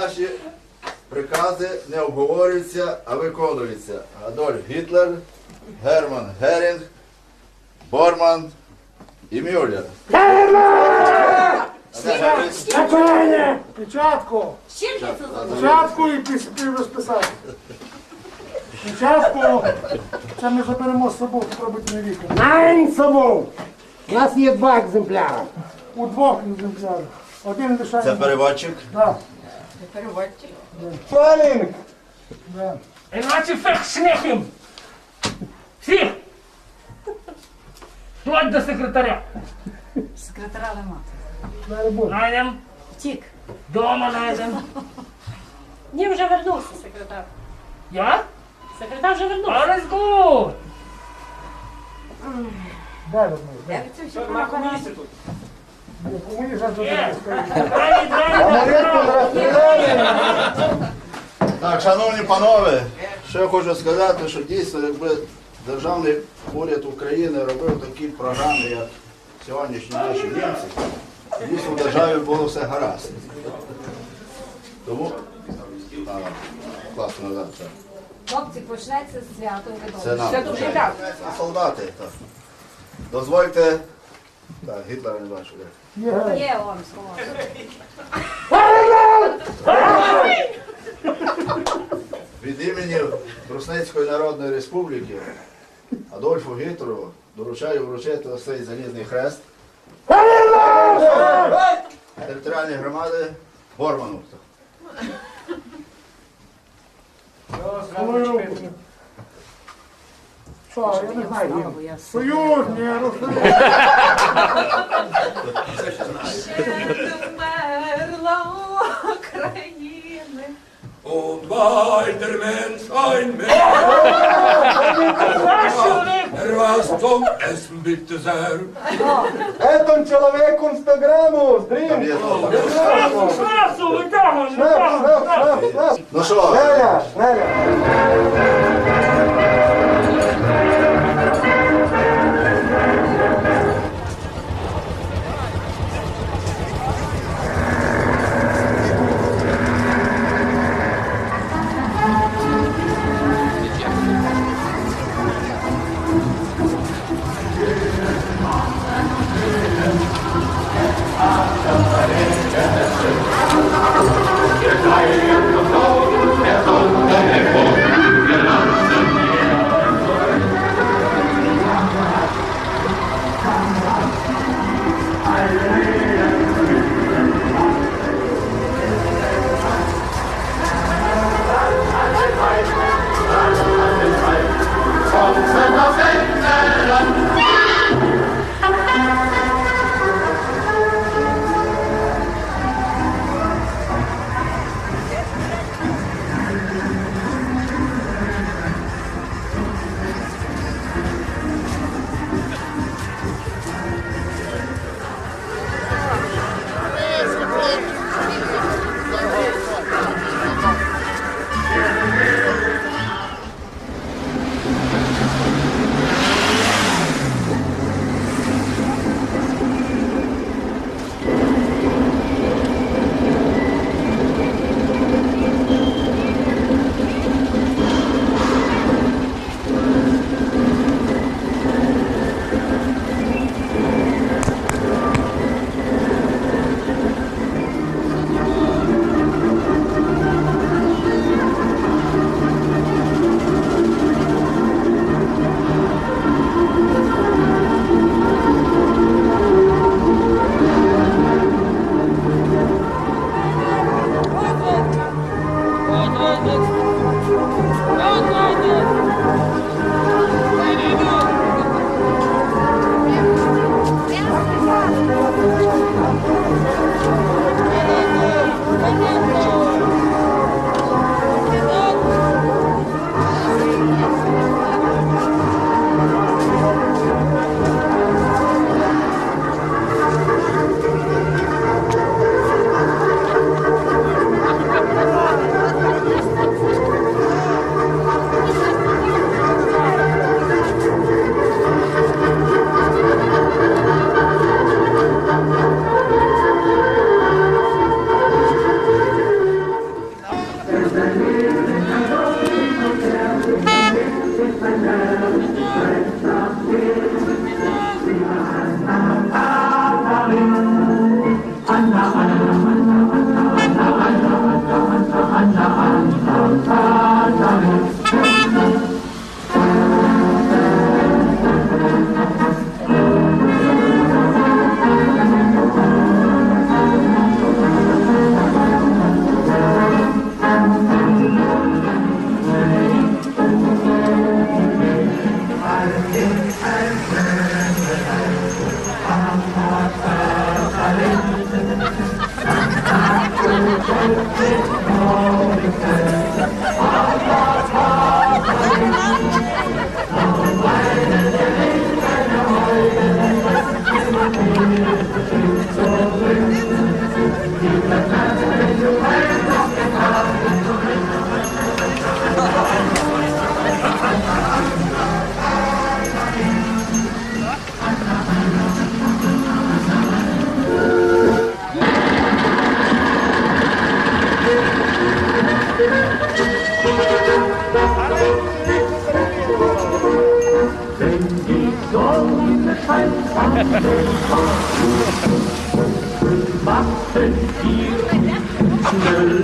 Наші прикази не обговорюються, а виконуються. Адольф Гітлер, Герман Герінг, Борман і Мюллер. Печатку! Це за Печатку і пис- і розписати. Печатку. Це ми заберемо з собою, спробуйте на віку. Найн собою. У нас є два екземпляри. У двох екземплярах. Один Це лишаємо. переводчик. Да. Переводчик? Фалінг. Да. Иначе фехшнехим! Всіх! Вплоть до секретаря. Секретаря нема. Найдем, Втік. дома найдем. Ні, вже вернувся секретар. Я? Секретар вже вернувся. Alles gut! Дай одну. Я від цього ще Так, шановні панове, що я хочу сказати, що дійсно, якби державний уряд України робив такі програми, як сьогоднішні наші німці, дійсно в державі було все гаразд. Тому а, класно назад. Хлопці, почнеться свято Це нам. Це дуже так. Солдати. Так. Дозвольте. Так, Гітлера не бачу. Є. Он. Від імені Бруснецької Народної Республіки Адольфу Гітлеру доручаю вручити ось цей залізний хрест територіальної громади Борману. Що, я не знаю. гімн. Союз, ні. Вмерла України. Und weiter Mensch ein Mensch, er was zum Essen bitte sehr. Етон чоловік інстаграму. Є знову. Шнапсу, витягуй, шнап. Ну що, Неля, Неля.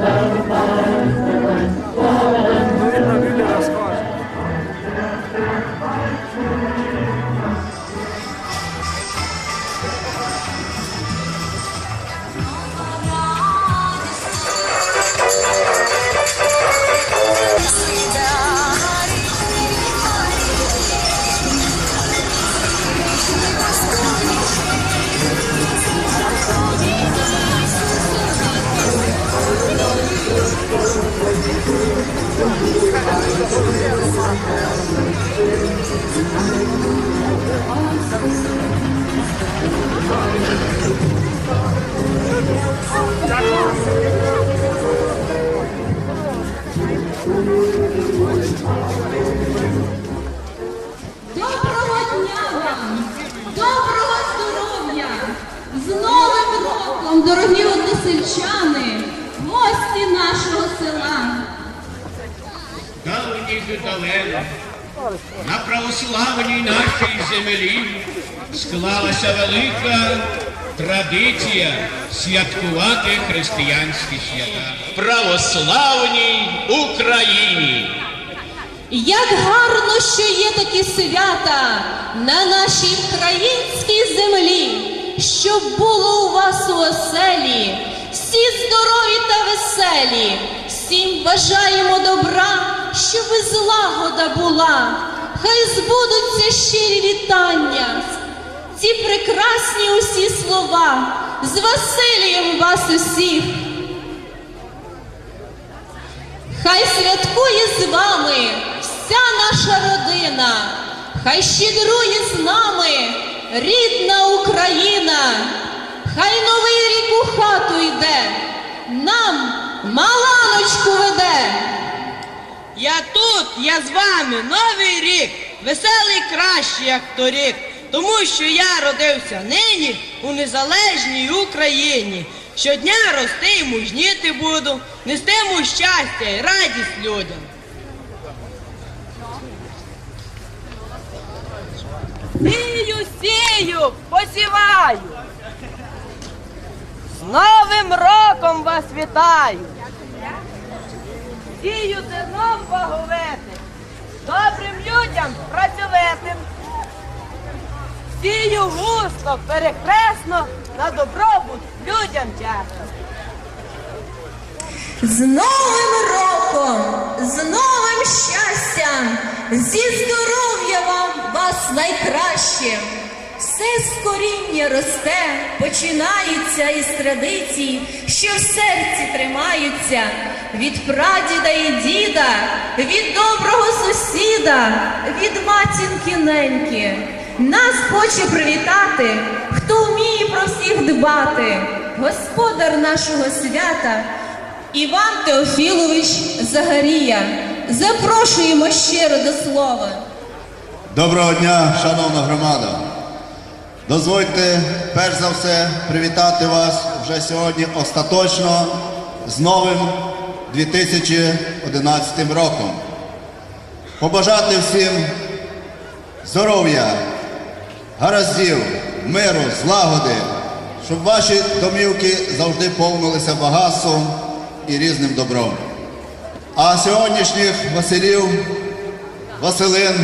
love. Доброго дня вам! Доброго здоров'я! З Новим роком, дорогі односельчани, гості нашого села! давніх і далеко, на православній нашій землі склалася велика традиція святкувати християнські свята. Православній Україні! Як гарно, що є такі свята на нашій українській землі, щоб було у вас у оселі, всі здорові та веселі, всім бажаємо добра, щоб злагода була, хай збудуться щирі вітання, ці прекрасні усі слова, з Василієм вас усіх. Хай святкує з вами вся наша родина, хай щедрує з нами рідна Україна, хай новий рік у хату йде, нам маланочку веде. Я тут, я з вами, новий рік, веселий кращий, як торік, тому що я родився нині у незалежній Україні. Щодня рости і мужніти буду, нестиму щастя і радість людям. Сію, сію, посіваю. З Новим роком вас вітаю! Сію зерном боговити, добрим людям працьовитим. Сію густо, перехресно, на добробут людям чесно. З Новим роком, з новим щастям, зі здоров'я вам вас найкраще. Все з коріння росте, починається із традицій, що в серці тримаються від прадіда і діда, від доброго сусіда, від матінки неньки. Нас хоче привітати, хто вміє про всіх дбати, господар нашого свята. Іван Теофілович Загарія. Запрошуємо щиро до слова. Доброго дня, шановна громада. Дозвольте перш за все привітати вас вже сьогодні остаточно з новим 2011 роком. Побажати всім здоров'я, гараздів, миру, злагоди, щоб ваші домівки завжди повнилися багатством і різним добром. А сьогоднішніх Василів, Василин